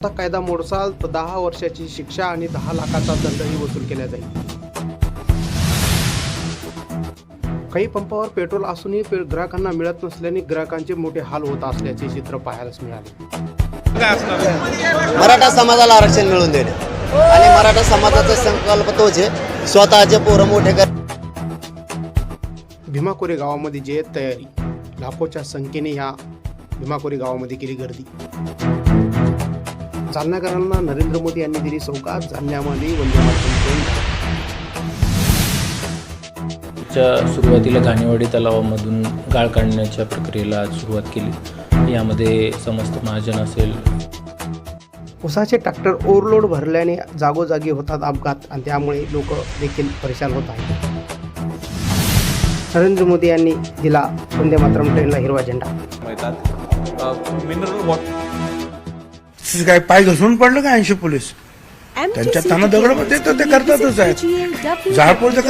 आता कायदा मोडसाल तर दहा वर्षाची शिक्षा आणि दहा लाखाचा दंडही वसूल केला जाईल. काही पंपावर पेट्रोल असूनही पे- ग्राहकांना मिळत नसल्याने ग्राहकांचे मोठे हाल होत असल्याचे चित्र पाहायलाच मिळाले. मराठा समाजाला आरक्षण मिळवून देणे. आणि मराठा समाजाचा संकल्प तोच आहे स्वतःचे पोरं मोठे कर भीमाकोरे गावामध्ये जे तयारी लाखोच्या संख्येने ह्या भीमाकोरे गावामध्ये केली गर्दी. जालनाकरांना नरेंद्र मोदी यांनी दिली सौगात जालन्यामध्ये वंदे मातरम ट्रेन च्या सुरुवातीला घाणेवाडी तलावामधून गाळ काढण्याच्या प्रक्रियेला सुरुवात केली. यामध्ये समस्त महाजन असेल. उसाचे ट्रॅक्टर ओव्हरलोड भरल्याने जागोजागी होतात अपघात आणि त्यामुळे लोक देखील परेशान होत आहेत. नरेंद्र मोदी यांनी दिला वंदे मातरम ट्रेनला हिरवा झेंडा. मिळतात मिनरल वॉटर तिथे काय पाय घसरून पडलं का ऐंशी पोलीस? त्यांच्या ताना दगड देतो ते करतातच आहे. तर